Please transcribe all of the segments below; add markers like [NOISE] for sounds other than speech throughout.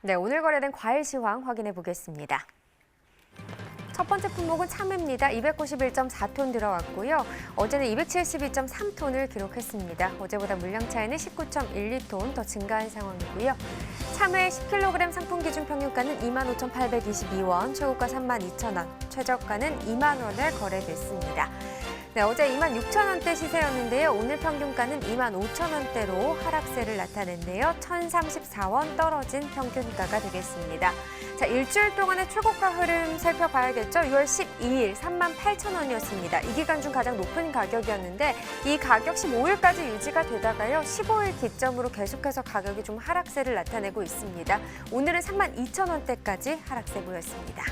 네, 오늘 거래된 과일 시황 확인해 보겠습니다. 첫 번째 품목은 참외입니다. 291.4톤 들어왔고요. 어제는 272.3톤을 기록했습니다. 어제보다 물량 차이는 19.12톤 더 증가한 상황이고요. 참외 10kg 상품 기준 평균가는 25,822원, 최고가 32,000원, 최저가는 2만 원에 거래됐습니다. 네, 어제 2만 6천 원대 시세였는데요. 오늘 평균가는 2만 5천 원대로 하락세를 나타냈네요. 1,034원 떨어진 평균가가 되겠습니다. 자, 일주일 동안의 최고가 흐름 살펴봐야겠죠. 6월 12일 3만 8천 원이었습니다. 이 기간 중 가장 높은 가격이었는데 이 가격 15일까지 유지가 되다가요. 15일 기점으로 계속해서 가격이 좀 하락세를 나타내고 있습니다. 오늘은 3만 2천 원대까지 하락세 보였습니다.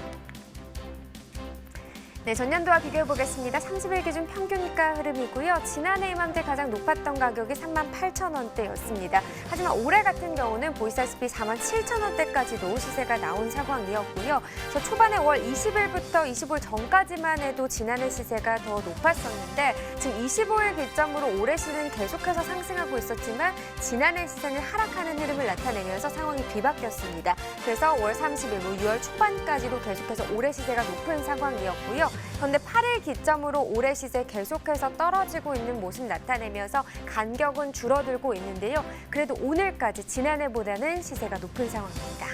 네, 전년도와 비교해 보겠습니다. 30일 기준 평균가 흐름이고요. 지난해 이맘때 가장 높았던 가격이 3만 8천 원대였습니다. 하지만 올해 같은 경우는 보시다시피 4만 7천 원대까지도 시세가 나온 상황이었고요. 그래서 초반에 5월 20일부터 25일 전까지만 해도 지난해 시세가 더 높았었는데 지금 25일 기점으로 올해 시는 계속해서 상승하고 있었지만 지난해 시세는 하락하는 흐름을 나타내면서 상황이 뒤바뀌었습니다. 그래서 5월 30일, 뭐 6월 초반까지도 계속해서 올해 시세가 높은 상황이었고요. 그런데 8일 기점으로 올해 시세 계속해서 떨어지고 있는 모습 나타내면서 간격은 줄어들고 있는데요. 그래도 오늘까지 지난해보다는 시세가 높은 상황입니다.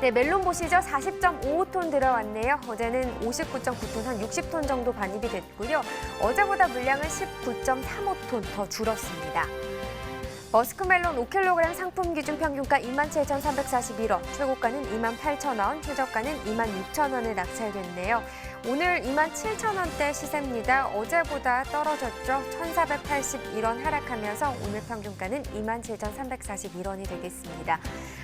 네, 멜론 보시죠. 40.55톤 들어왔네요. 어제는 59.9톤, 한 60톤 정도 반입이 됐고요. 어제보다 물량은 19.35톤 더 줄었습니다. 머스크멜론 5kg 상품 기준 평균가 27,341원, 최고가는 28,000원, 최저가는 26,000원에 낙찰됐네요. 오늘 27,000원대 시세입니다. 어제보다 떨어졌죠. 1,481원 하락하면서 오늘 평균가는 27,341원이 되겠습니다.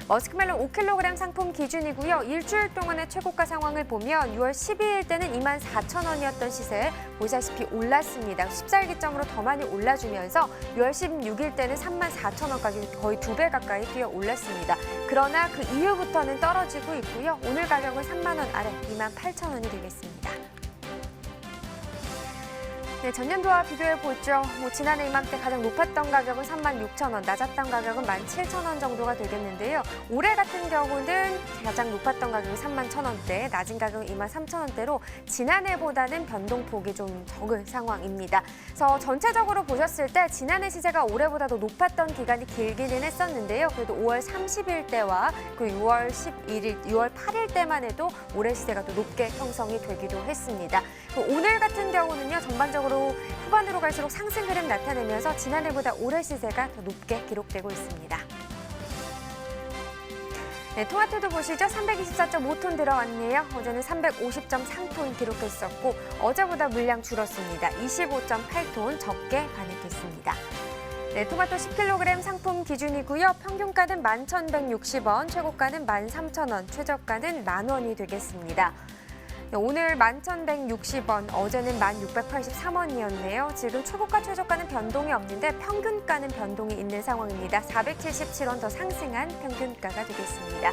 머스크멜론 5kg 상품 기준이고요. 일주일 동안의 최고가 상황을 보면 6월 12일 때는 24,000원이었던 시세 보시다시피 올랐습니다. 14일 기점으로 더 많이 올라주면서 6월 16일 때는 34,000원까지 거의 두 배 가까이 뛰어 올랐습니다. 그러나 그 이후부터는 떨어지고 있고요. 오늘 가격은 3만 원 아래 28,000원이 되겠습니다. 네, 전년도와 비교해 보죠. 뭐 지난해 이맘때 가장 높았던 가격은 3만 6천 원, 낮았던 가격은 1만 7천 원 정도가 되겠는데요. 올해 같은 경우는 가장 높았던 가격이 3만 천 원대, 낮은 가격은 2만 3천 원대로 지난해보다는 변동폭이 좀 적은 상황입니다. 그래서 전체적으로 보셨을 때 지난해 시세가 올해보다 더 높았던 기간이 길기는 했었는데요. 그래도 5월 30일 때와 그 6월 11일, 6월 8일 때만 해도 올해 시세가 더 높게 형성이 되기도 했습니다. 오늘 같은 경우는요, 전반적으로 후반으로 갈수록 상승 흐름 나타내면서 지난해보다 올해 시세가 더 높게 기록되고 있습니다. 네, 토마토도 보시죠. 324.5톤 들어왔네요. 어제는 350.3톤 기록했었고 어제보다 물량 줄었습니다. 25.8톤 적게 반입됐습니다. 네, 토마토 10kg 상품 기준이고요. 평균가는 11,160원, 최고가는 13,000원, 최저가는 만 원이 되겠습니다. 네, 오늘 11,160원, 어제는 1,683원이었네요. 지금 최고가, 최저가는 변동이 없는데 평균가는 변동이 있는 상황입니다. 477원 더 상승한 평균가가 되겠습니다.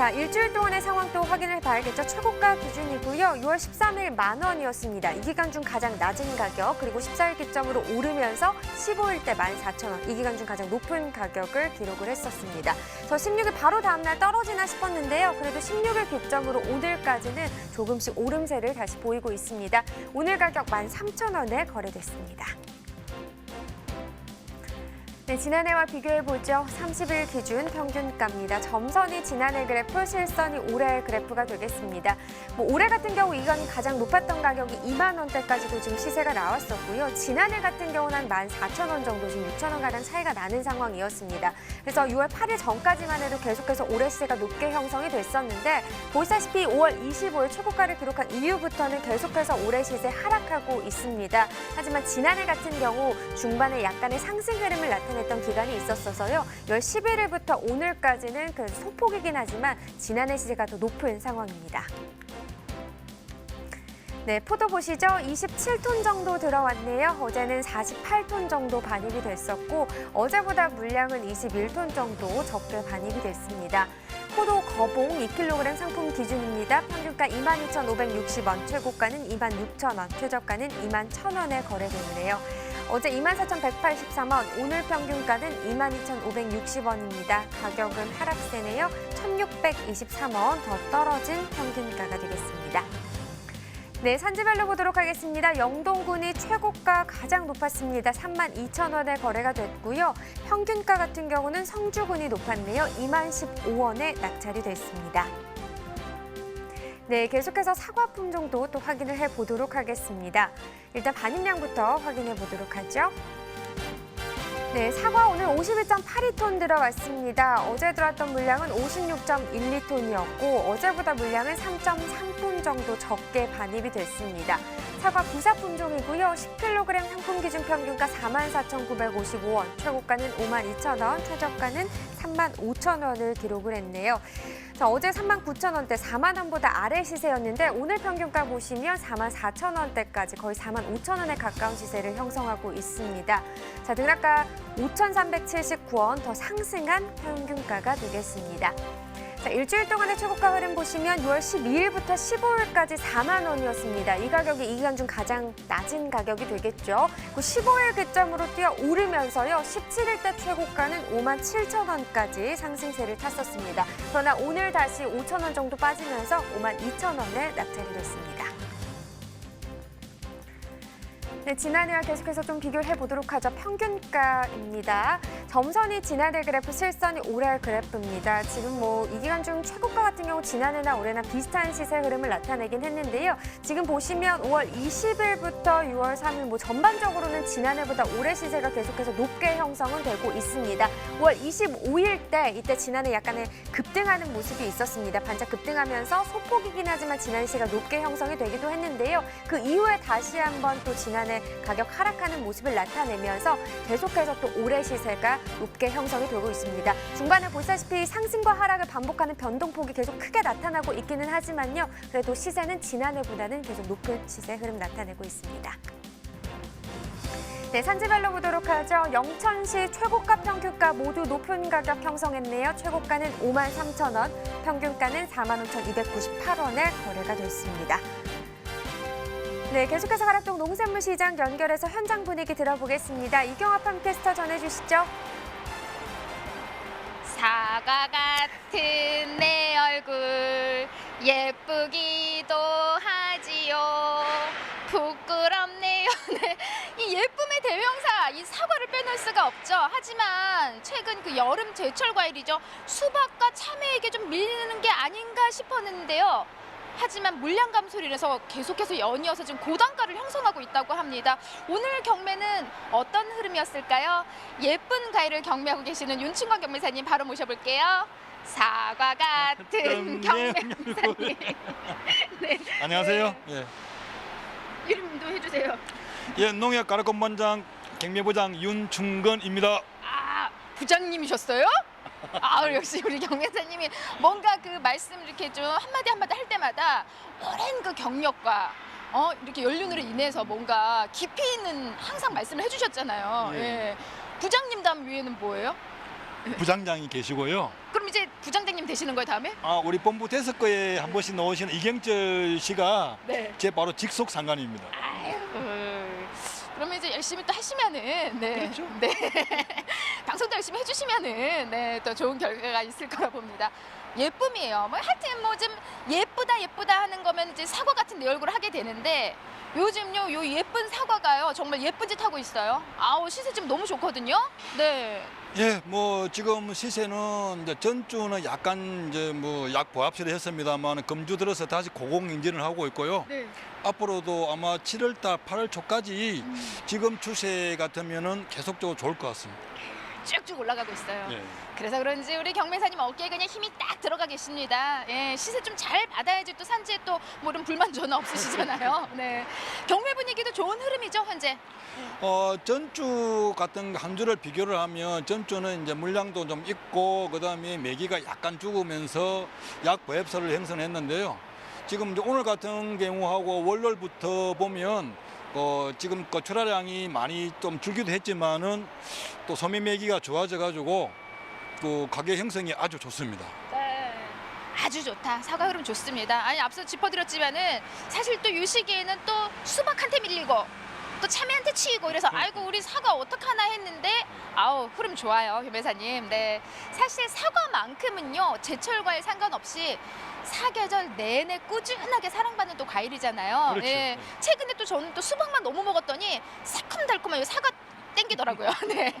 자, 일주일 동안의 상황 또 확인해 봐야겠죠. 최고가 기준이고요. 6월 13일 만 원이었습니다. 이 기간 중 가장 낮은 가격, 그리고 14일 기점으로 오르면서 15일 때 14,000원, 이 기간 중 가장 높은 가격을 기록을 했었습니다. 저 16일 바로 다음날 떨어지나 싶었는데요. 그래도 16일 기점으로 오늘까지는 조금씩 오름세를 다시 보이고 있습니다. 오늘 가격 13,000원에 거래됐습니다. 네, 지난해와 비교해 보죠. 30일 기준 평균가입니다. 점선이 지난해 그래프, 실선이 올해 그래프가 되겠습니다. 뭐 올해 같은 경우 이건 가장 높았던 가격이 2만 원대까지도 지금 시세가 나왔었고요. 지난해 같은 경우는 한 14,000원 정도, 지금 6천 원 가량 차이가 나는 상황이었습니다. 그래서 6월 8일 전까지만 해도 계속해서 올해 시세가 높게 형성이 됐었는데 보시다시피 5월 25일 최고가를 기록한 이후부터는 계속해서 올해 시세 하락하고 있습니다. 하지만 지난해 같은 경우 중반에 약간의 상승 흐름을 나타내 했던 기간이 있었어서요. 10월 11일부터 오늘까지는 그 소폭이긴 하지만 지난해 시세가 더 높은 상황입니다. 네, 포도 보시죠. 27톤 정도 들어왔네요. 어제는 48톤 정도 반입이 됐었고 어제보다 물량은 21톤 정도 적게 반입이 됐습니다. 포도 거봉 2kg 상품 기준입니다. 평균가 22,560원, 최고가는 26,000원, 최저가는 21,000원에 거래되네요. 어제 24,183원, 오늘 평균가는 22,560원입니다. 가격은 하락세네요. 1,623원 더 떨어진 평균가가 되겠습니다. 네, 산지별로 보도록 하겠습니다. 영동군이 최고가 가장 높았습니다. 32,000원에 거래가 됐고요. 평균가 같은 경우는 성주군이 높았네요. 2만 15원에 낙찰이 됐습니다. 네, 계속해서 사과 품종도 또 확인을 해 보도록 하겠습니다. 일단 반입량부터 확인해 보도록 하죠. 네, 사과 오늘 51.82톤 들어왔습니다. 어제 들어왔던 물량은 56.12톤이었고 어제보다 물량은 3.3톤 정도 적게 반입이 됐습니다. 사과 부사 품종이고요. 10kg 상품 기준 평균가 44,955원, 최고가는 52,000원, 최저가는 35,000원을 기록을 했네요. 자, 어제 39,000원대 4만 원보다 아래 시세였는데 오늘 평균가 보시면 4만 4천 원대까지 거의 4만 5천 원에 가까운 시세를 형성하고 있습니다. 자, 등락가 5,379원 더 상승한 평균가가 되겠습니다. 자, 일주일 동안의 최고가 흐름 보시면 6월 12일부터 15일까지 4만 원이었습니다. 이 가격이 이 기간 중 가장 낮은 가격이 되겠죠. 그 15일 기점으로 뛰어 오르면서요. 17일 때 최고가는 5만 7천 원까지 상승세를 탔었습니다. 그러나 오늘 다시 5천 원 정도 빠지면서 5만 2천 원에 낙찰이 됐습니다. 네, 지난해와 계속해서 좀 비교를 해보도록 하죠. 평균가입니다. 점선이 지난해 그래프, 실선이 올해 그래프입니다. 지금 뭐 이 기간 중 최고가 같은 경우 지난해나 올해나 비슷한 시세 흐름을 나타내긴 했는데요. 지금 보시면 5월 20일부터 6월 3일 뭐 전반적으로는 지난해보다 올해 시세가 계속해서 높게 형성은 되고 있습니다. 5월 25일 때 이때 지난해 약간의 급등하는 모습이 있었습니다. 반짝 급등하면서 소폭이긴 하지만 지난 시세가 높게 형성이 되기도 했는데요. 그 이후에 다시 한번 또 지난해 가격 하락하는 모습을 나타내면서 계속해서 또 올해 시세가 높게 형성이 되고 있습니다. 중반에 보시다시피 상승과 하락을 반복하는 변동폭이 계속 크게 나타나고 있기는 하지만요. 그래도 시세는 지난해보다는 계속 높은 시세 흐름 나타내고 있습니다. 네, 산지별로 보도록 하죠. 영천시 최고가 평균가 모두 높은 가격 형성했네요. 최고가는 5만 3천 원, 평균가는 4만 5,298원에 거래가 됐습니다. 네, 계속해서 가락동 농산물 시장 연결해서 현장 분위기 들어보겠습니다. 이경화 팜캐스터 전해주시죠. 사과 같은 내 얼굴 예쁘기도 하지요 부끄럽네요 [LAUGHS] 네. 이 예쁨의 대명사 이 사과를 빼놓을 수가 없죠 하지만 최근 그 여름 제철 과일이죠 수박과 참외에게 좀 밀리는 게 아닌가 싶었는데요 하지만 물량 감소로 인해서 계속해서 연이어서 지금 고단가를 형성하고 있다고 합니다. 오늘 경매는 어떤 흐름이었을까요? 예쁜 과일을 경매하고 계시는 윤충건 경매사님 바로 모셔볼게요. 사과 같은 경매사님. [LAUGHS] 네. 안녕하세요. 예. 이름도 해주세요. 예, 농협 가락건반장 경매부장 윤충건입니다. 아 부장님이셨어요? 아 역시 우리 경매사님이 뭔가 그 말씀 이렇게 좀 한마디 한마디 할 때마다 오랜 그 경력과 어 이렇게 연륜으로 인해서 뭔가 깊이 있는 항상 말씀을 해주셨잖아요. 예. 예. 부장님 다음 위에는 뭐예요? 부장장이 계시고요. 그럼 이제 부장장님 되시는 거예요 다음에? 아, 우리 본부 데스크에 한 번씩 나오시는 이경철 씨가 네. 제 바로 직속 상관입니다. 열심히 또 하시면은 네. 그렇죠. 네. [LAUGHS] 방송도 열심히 해주시면은 네, 또 좋은 결과가 있을 거라 봅니다. 예쁨이에요. 뭐 하여튼 뭐 좀 예쁘다 예쁘다 하는 거면 이제 사과 같은 내 얼굴을 하게 되는데 요즘요 요 예쁜 사과가요 정말 예쁜 짓 하고 있어요. 아우 시세 지금 너무 좋거든요. 네. 예, 뭐 지금 시세는 이제 전주는 약간 이제 뭐 약 보합세를 했습니다만 금주 들어서 다시 고공행진을 하고 있고요. 네. 앞으로도 아마 7월달, 8월 초까지 지금 추세 같으면은 계속적으로 좋을 것 같습니다. 쭉쭉 올라가고 있어요. 예. 그래서 그런지 우리 경매사님 어깨에 그냥 힘이 딱 들어가 계십니다. 예, 시세 좀 잘 받아야지 또 산지에 또 뭐런 불만 전화 없으시잖아요. [LAUGHS] 네. 경매 분위기도 좋은 흐름이죠, 현재. 어, 전주 같은 한 주를 비교를 하면 전주는 이제 물량도 좀 있고 그다음에 매기가 약간 죽으면서 약 보합서를 형성했는데요. 지금 이제 오늘 같은 경우하고 월요일부터 보면 어, 지금 그 출하량이 많이 좀 줄기도 했지만은 또 소매 매기가 좋아져 가지고 그 가격 형성이 아주 좋습니다. 네. 아주 좋다. 사과 흐름 좋습니다. 아니 앞서 짚어드렸지만은 사실 또 이 시기에는 또 수박한테 밀리고 또 참외한테 치이고 이래서 아이고 우리 사과 어떡하나 했는데 아우 흐름 좋아요 변호사님. 네 사실 사과만큼은요 제철 과일 상관없이 사계절 내내 꾸준하게 사랑받는 또 과일이잖아요. 그렇죠. 예. 최근에 또 저는 또 수박만 너무 먹었더니 새콤달콤한 이 사과 땡기더라고요. [LAUGHS] 네.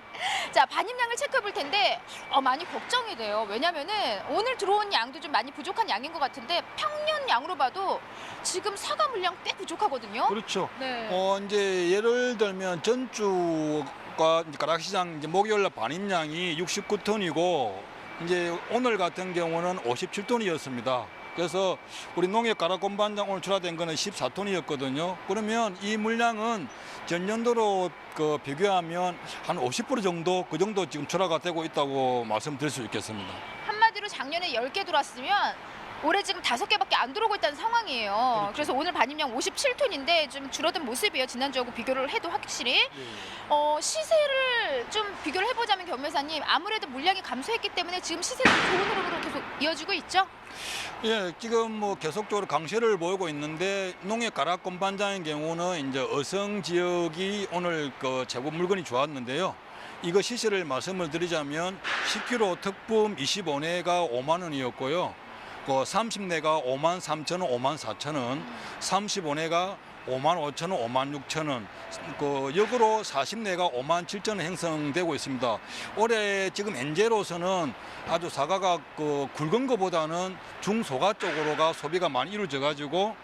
자, 반입량을 체크해 볼 텐데 어, 많이 걱정이 돼요. 왜냐면은 오늘 들어온 양도 좀 많이 부족한 양인 것 같은데 평년 양으로 봐도 지금 사과 물량 꽤 부족하거든요. 그렇죠. 네. 어, 이제 예를 들면 전주가 이제 가락시장 이제 목요일 날 반입량이 69톤이고 이제 오늘 같은 경우는 57톤이었습니다. 그래서 우리 농협 가락공반장 오늘 출하된 거는 14톤이었거든요. 그러면 이 물량은 전년도로 그 비교하면 한 50% 정도 그 정도 지금 출하가 되고 있다고 말씀드릴 수 있겠습니다. 한마디로 작년에 10개 들어왔으면 올해 지금 다섯 개밖에 안 들어오고 있다는 상황이에요. 그렇죠. 그래서 오늘 반입량 57톤인데 좀 줄어든 모습이에요. 지난주하고 비교를 해도 확실히. 어, 시세를 좀 비교를 해보자면 겸회사님 아무래도 물량이 감소했기 때문에 지금 시세는 좋은 흐름으로 계속 이어지고 있죠. 예, 지금 뭐 계속적으로 강세를 보이고 있는데 농협 가락권 반장의 경우는 이제 어성 지역이 오늘 그 재고 물건이 좋았는데요. 이거 시세를 말씀을 드리자면 10kg 특품 25내가 5만 원이었고요. 그 30내가 5만 3천 원, 5만 4천 원, 35내가 5만 5천 원, 5만 6천 원, 그 역으로 40내가 5만 7천 원 형성되고 있습니다. 올해 지금 현재로서는 아주 사과가 그 굵은 것보다는 중소가 쪽으로가 소비가 많이 이루어져 가지고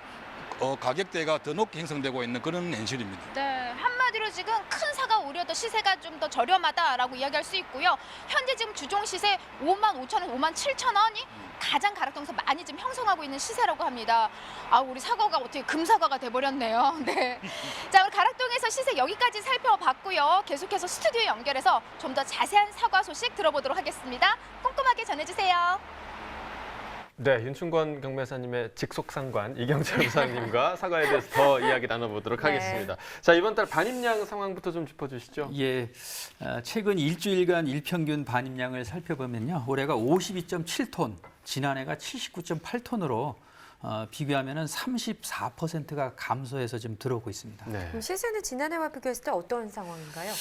어, 가격대가 더 높게 형성되고 있는 그런 현실입니다. 네, 한마디로 지금 큰 사과 오려도 시세가 좀 더 저렴하다라고 이야기할 수 있고요. 현재 지금 주종 시세 5만 5천 원, 5만 7천 원이 가장 가락동에서 많이 좀 형성하고 있는 시세라고 합니다. 아, 우리 사과가 어떻게 금사과가 돼버렸네요. [LAUGHS] 네. 자, 우리 가락동에서 시세 여기까지 살펴봤고요. 계속해서 스튜디오 연결해서 좀 더 자세한 사과 소식 들어보도록 하겠습니다. 꼼꼼하게 전해주세요. 네, 윤충권 경매사님의 직속상관 이경철 부사님과 [LAUGHS] 사과에 대해서 더 이야기 나눠보도록 네. 하겠습니다. 자, 이번 달 반입량 상황부터 좀 짚어주시죠. 예, 어, 최근 일주일간 일평균 반입량을 살펴보면요, 올해가 52.7톤, 지난해가 79.8톤으로 어, 비교하면 은 34%가 감소해서 지금 들어오고 있습니다. 네. 그럼 시세는 지난해와 비교했을 때 어떤 상황인가요?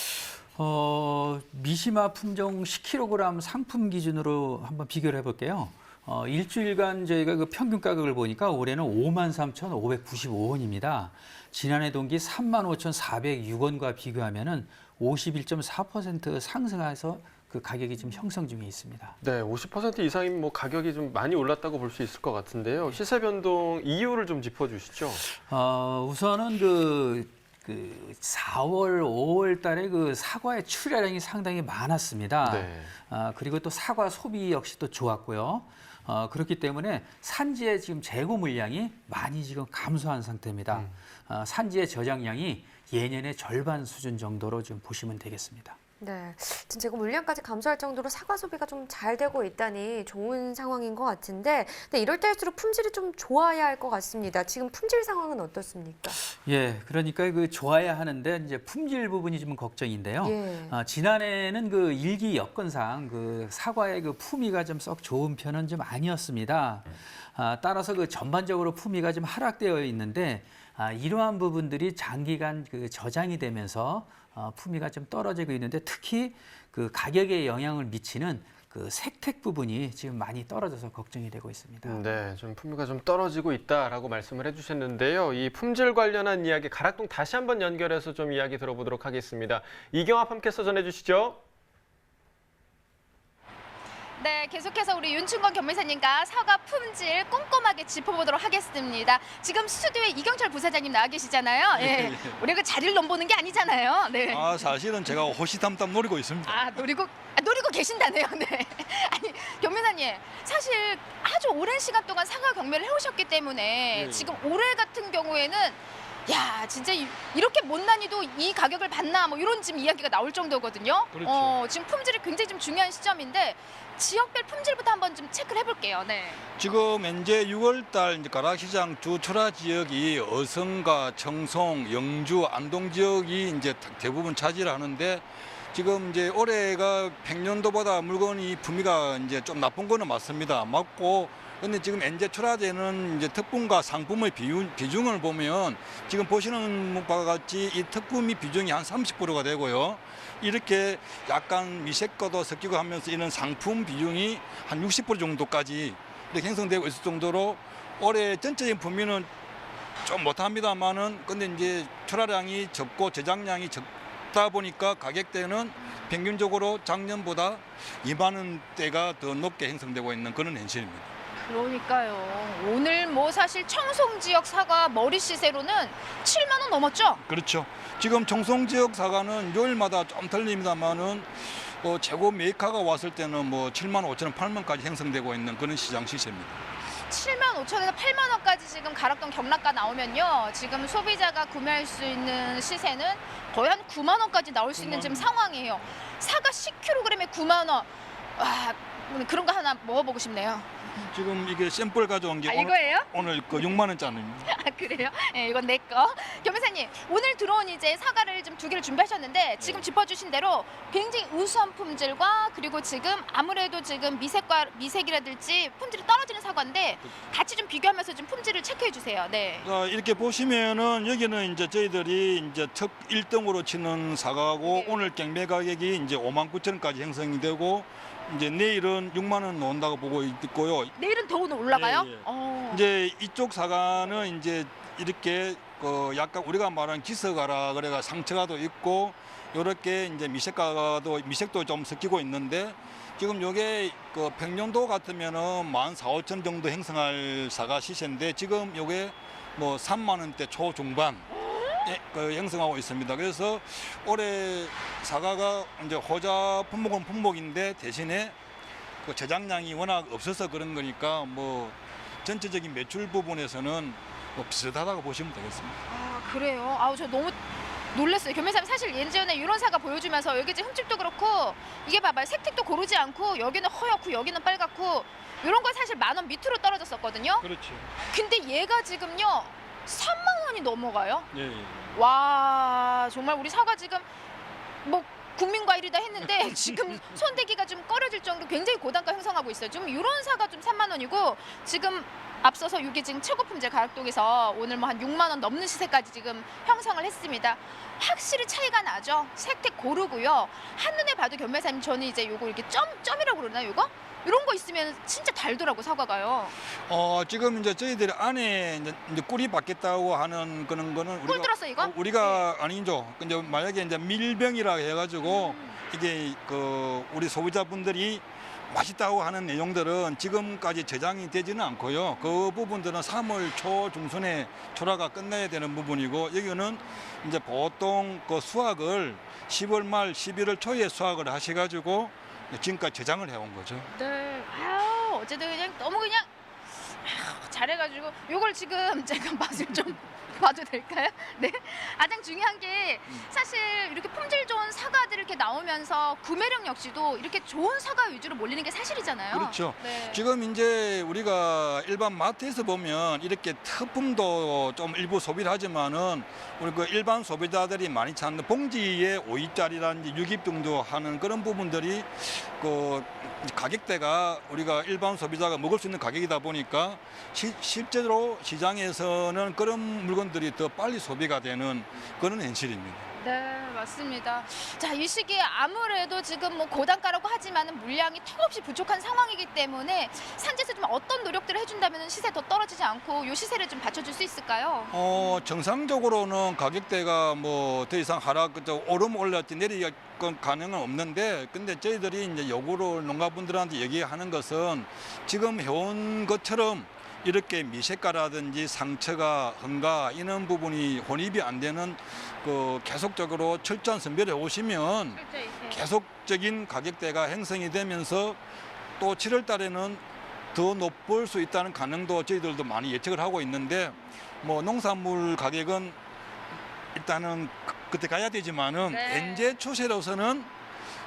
어, 미시마 품종 10kg 상품 기준으로 한번 비교를 해볼게요. 어, 일주일간 저희가 그 평균 가격을 보니까 올해는 53,595원입니다. 지난해 동기 35,406원과 비교하면은 51.4% 상승해서 그 가격이 지금 형성 중에 있습니다. 네, 50% 이상이면 뭐 가격이 좀 많이 올랐다고 볼 수 있을 것 같은데요. 시세 변동 이유를 좀 짚어주시죠. 어, 우선은 그, 그 4월, 5월 달에 그 사과의 출하량이 상당히 많았습니다. 네. 아, 그리고 또 사과 소비 역시 또 좋았고요. 어, 그렇기 때문에 산지의 지금 재고 물량이 많이 지금 감소한 상태입니다. 음. 어, 산지의 저장량이 예년의 절반 수준 정도로 좀 보시면 되겠습니다. 네, 지금 재고 물량까지 감소할 정도로 사과 소비가 좀 잘 되고 있다니 좋은 상황인 것 같은데, 근데 이럴 때일수록 품질이 좀 좋아야 할 것 같습니다. 지금 품질 상황은 어떻습니까? 예, 그러니까 그 좋아야 하는데 이제 품질 부분이 좀 걱정인데요. 예. 아, 지난해는 그 일기 여건상 그 사과의 그 품위가 좀 썩 좋은 편은 좀 아니었습니다. 아, 따라서 그 전반적으로 품위가 좀 하락되어 있는데 아, 이러한 부분들이 장기간 그 저장이 되면서 어, 품위가 좀 떨어지고 있는데 특히 그 가격에 영향을 미치는 그 색택 부분이 지금 많이 떨어져서 걱정이 되고 있습니다. 네, 좀 품위가 좀 떨어지고 있다라고 말씀을 해주셨는데요. 이 품질 관련한 이야기 가락동 다시 한번 연결해서 좀 이야기 들어보도록 하겠습니다. 이경합 함께서 전해주시죠. 네, 계속해서 우리 윤충건 경매사님과 사과 품질 꼼꼼하게 짚어보도록 하겠습니다. 지금 스튜디오에 이경철 부사장님 나와 계시잖아요. 예. 우리가 자리를 넘보는 게 아니잖아요. 네. 아, 사실은 제가 호시탐탐 노리고 있습니다. 아 노리고 아, 노리고 계신다네요. 네. [LAUGHS] 아니 경매사님 사실 아주 오랜 시간 동안 사과 경매를 해 오셨기 때문에 예. 지금 올해 같은 경우에는 야 진짜 이, 이렇게 못난이도 이 가격을 받나 뭐 이런 지금 이야기가 나올 정도거든요. 그렇죠. 어, 지금 품질이 굉장히 좀 중요한 시점인데 지역별 품질부터 한번 좀 체크를 해볼게요. 네. 지금 현재 6월달 이제 가락시장 주 출하 지역이 어성과 청송, 영주, 안동 지역이 이제 대부분 차지를 하는데 지금 이제 올해가 백년도보다 물건이 품위가 이제 좀 나쁜 거는 맞습니다. 맞고 근데 지금 엔제 출하되는 이제 특분과 상품의 비율, 비중을 보면 지금 보시는 바와 같이 이 특분이 비중이 한 30%가 되고요. 이렇게 약간 미색과도 섞이고 하면서 이런 상품 비중이 한 60% 정도까지 이렇게 형성되고 있을 정도로 올해 전체적인 품위는 좀 못합니다만은 근데 이제 출하량이 적고 제작량이 적다 보니까 가격대는 평균적으로 작년보다 2만 원대가 더 높게 형성되고 있는 그런 현실입니다. 그러니까요. 오늘 뭐 사실 청송 지역 사과 머리 시세로는 7만 원 넘었죠? 그렇죠. 지금 청송 지역 사과는 요일마다 좀 틀립니다만은 어, 최고 메이커가 왔을 때는 뭐 7만 5천 원, 8만 원까지 형성되고 있는 그런 시장 시세입니다. 7만 5천에서 8만 원까지 지금 가락동 경락가 나오면요. 지금 소비자가 구매할 수 있는 시세는 거의 한 9만 원까지 나올 수 있는 9만 지금 원. 상황이에요. 사과 10kg에 9만 원. 와, 오늘 그런 거 하나 먹어보고 싶네요. 지금 이게 샘플 가져온 게 아, 오늘, 이거예요? 오늘 그 6만 원짜리입니다. [LAUGHS] 아, 그래요? 네, 이건 내 거. 겸사님, 오늘 들어온 이제 사과를 좀 두 개를 준비하셨는데 지금 짚어주신 대로 굉장히 우수한 품질과 그리고 지금 아무래도 지금 미색과 미색이라든지 품질이 떨어지는 사과인데 같이 좀 비교하면서 좀 품질을 체크해 주세요. 네. 자, 이렇게 보시면은 여기는 이제 저희들이 이제 첫 1등으로 치는 사과고 네. 오늘 경매 가격이 이제 5만 9천 원까지 형성이 되고 이제 내일은 6만 원 나온다고 보고 있고요. 내일은 더 오늘 올라가요? 예, 예. 어. 이제 이쪽 사과는 이제 이렇게 그 약간 우리가 말하는 기서가라 그래가 상처가도 있고 요렇게 이제 미색가도 미색도 좀 섞이고 있는데 지금 요게 그 평년도 같으면은 만 4, 5천 정도 형성할 사과 시세인데 지금 요게 뭐 3만 원대 초중반 예, 그 형성하고 있습니다. 그래서 올해 사과가 이제 호자 품목은 품목인데 대신에 그 제작량이 워낙 없어서 그런 거니까 뭐 전체적인 매출 부분에서는 뭐 비슷하다고 보시면 되겠습니다. 아, 그래요? 아우, 저 너무 놀랐어요. 겸사님 사실 예전에 이런 사과 보여주면서 여기 이제 흠집도 그렇고 이게 봐봐요. 색택도 고르지 않고 여기는 허옇고 여기는 빨갛고 이런 거 사실 만 원 밑으로 떨어졌었거든요. 그렇죠. 근데 얘가 지금요 3만 원이 넘어가요. 예, 예. 와 정말 우리 사과 지금 뭐 국민 과일이다 했는데 [LAUGHS] 지금 손대기가 좀 꺼려질 정도 굉장히 고단가 형성하고 있어요. 좀 이런 사과 좀 3만 원이고 지금 앞서서 이게 지금 최고 품질 가락동에서 오늘 뭐 한 6만 원 넘는 시세까지 지금 형성을 했습니다. 확실히 차이가 나죠. 색택 고르고요. 한눈에 봐도 견매사님 저는 이제 요거 이렇게 점 점이라고 그러나 요거? 이런 거 있으면 진짜 달더라고 사과가요. 어 지금 이제 저희들이 안에 이제, 이제 꿀이 받겠다고 하는 그런 거는 꿀 들었어 이거? 어, 우리가 아니죠. 근데 만약에 이제 밀병이라 해가지고 음. 이게 그 우리 소비자분들이 맛있다고 하는 내용들은 지금까지 저장이 되지는 않고요. 그 부분들은 3월 초 중순에 초라가 끝나야 되는 부분이고 여기는 이제 보통 그 수확을 10월 말 11월 초에 수확을 하셔가지고 지금까지 저장을 해온 거죠. 네. 아유, 어쨌든 그냥 너무 그냥 아유, 잘해가지고 요걸 지금 [LAUGHS] 잠깐 맛을 좀 봐도 될까요? [LAUGHS] 네. 가장 중요한 게 사실 이렇게 품질 좋은 사과들이 이렇게 나오면서 구매력 역시도 이렇게 좋은 사과 위주로 몰리는 게 사실이잖아요. 그렇죠. 네. 지금 이제 우리가 일반 마트에서 보면 이렇게 특품도 좀 일부 소비를 하지만은 우리 그 일반 소비자들이 많이 찾는 봉지에 5위짜리라든지 6위 등도 하는 그런 부분들이 그 가격대가 우리가 일반 소비자가 먹을 수 있는 가격이다 보니까 시- 실제로 시장에서는 그런 물건들이 더 빨리 소비가 되는 그런 현실입니다. 네, 맞습니다. 자, 이 시기에 아무래도 지금 뭐 고단가라고 하지만은 물량이 턱없이 부족한 상황이기 때문에 산지에서 좀 어떤 노력들을 해준다면 시세 더 떨어지지 않고 요 시세를 좀 받쳐줄 수 있을까요? 어, 정상적으로는 가격대가 뭐 더 이상 하락, 오름 올랐지 내리가 가능은 없는데, 근데 저희들이 이제 요구를 농가분들한테 얘기하는 것은 지금 해온 것처럼 이렇게 미색가라든지 상처가 흥가 이런 부분이 혼입이 안 되는 그 계속적으로 철저한 선별해 오시면 그렇죠, 계속적인 가격대가 형성이 되면서 또 7월 달에는 더 높을 수 있다는 가능도 저희들도 많이 예측을 하고 있는데 뭐 농산물 가격은 일단은 그- 그때 가야 되지만은 네. 현재 추세로서는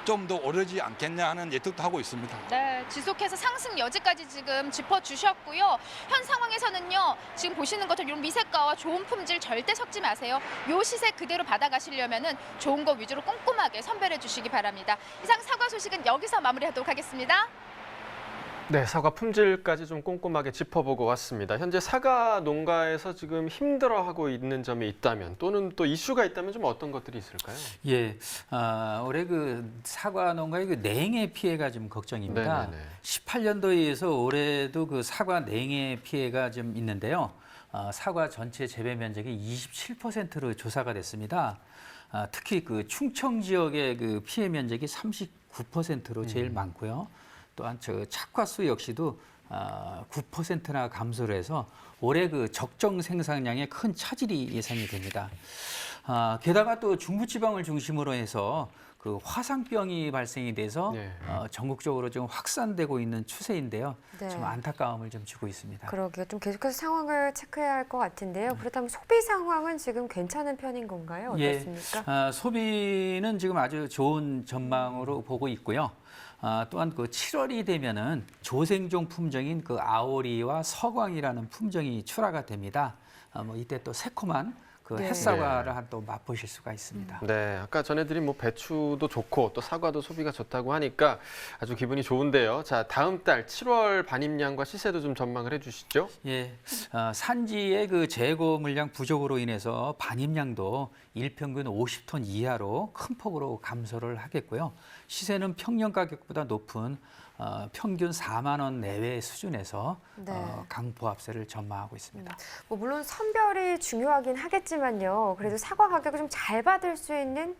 좀 더 오르지 않겠냐 하는 예측도 하고 있습니다. 네, 지속해서 상승 여지까지 지금 짚어주셨고요. 현 상황에서는요, 지금 보시는 것처럼 이런 미세가와 좋은 품질 절대 섞지 마세요. 요 시세 그대로 받아가시려면 은 좋은 거 위주로 꼼꼼하게 선별해 주시기 바랍니다. 이상 사과 소식은 여기서 마무리하도록 하겠습니다. 네, 사과 품질까지 좀 꼼꼼하게 짚어보고 왔습니다. 현재 사과 농가에서 지금 힘들어하고 있는 점이 있다면 또는 또 이슈가 있다면 좀 어떤 것들이 있을까요? 예, 아, 올해 그 사과 농가의 그 냉해 피해가 좀 걱정입니다. 네네네. 18년도에 의해서 올해도 그 사과 냉해 피해가 좀 있는데요. 어, 사과 전체 재배 면적의 27%로 조사가 됐습니다. 아, 특히 그 충청 지역의 그 피해 면적이 39%로 제일 많고요. 또한 저 착화수 역시도 아, 9%나 감소를 해서 올해 그 적정 생산량에 큰 차질이 예상이 됩니다. 아, 게다가 또 중부지방을 중심으로 해서 그 화상병이 발생이 돼서 네. 어, 전국적으로 좀 확산되고 있는 추세인데요. 네. 좀 안타까움을 좀 주고 있습니다. 그러게요. 좀 계속해서 상황을 체크해야 할 것 같은데요. 그렇다면 소비 상황은 지금 괜찮은 편인 건가요? 예. 어떻습니까? 아, 소비는 지금 아주 좋은 전망으로 보고 있고요. 아, 또한 그 7월이 되면은 조생종 품종인 그 아오리와 서광이라는 품종이 출하가 됩니다. 아, 뭐 이때 또 새콤한 그 네. 햇사과를 한 또 맛보실 수가 있습니다. 네, 아까 전해드린 뭐 배추도 좋고 또 사과도 소비가 좋다고 하니까 아주 기분이 좋은데요. 자, 다음 달 7월 반입량과 시세도 좀 전망을 해주시죠. 예, 어, 산지의 그 재고 물량 부족으로 인해서 반입량도 일평균 50톤 이하로 큰 폭으로 감소를 하겠고요. 시세는 평년 가격보다 높은 어, 평균 4만 원 내외 수준에서 네. 어, 강보합세를 전망하고 있습니다. 뭐 물론 선별이 중요하긴 하겠지만요. 그래도 사과 가격을 좀 잘 받을 수 있는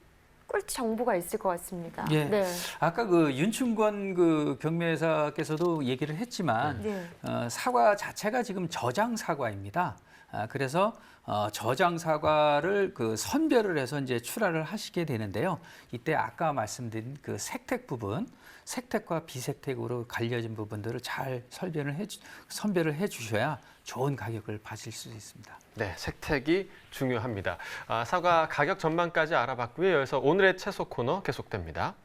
꿀 정보가 있을 것 같습니다. 예. 네. 아까 그 윤충권 그 경매사께서도 얘기를 했지만 네. 어, 사과 자체가 지금 저장 사과입니다. 아, 그래서 어, 저장 사과를 그 선별을 해서 이제 출하를 하시게 되는데요. 이때 아까 말씀드린 그 색택 부분, 색택과 비색택으로 갈려진 부분들을 잘 설변을 해 주- 선별을 해 주셔야 좋은 가격을 받을 수 있습니다. 네, 색택이 중요합니다. 아, 사과 가격 전망까지 알아봤고요. 여기서 오늘의 채소 코너 계속됩니다.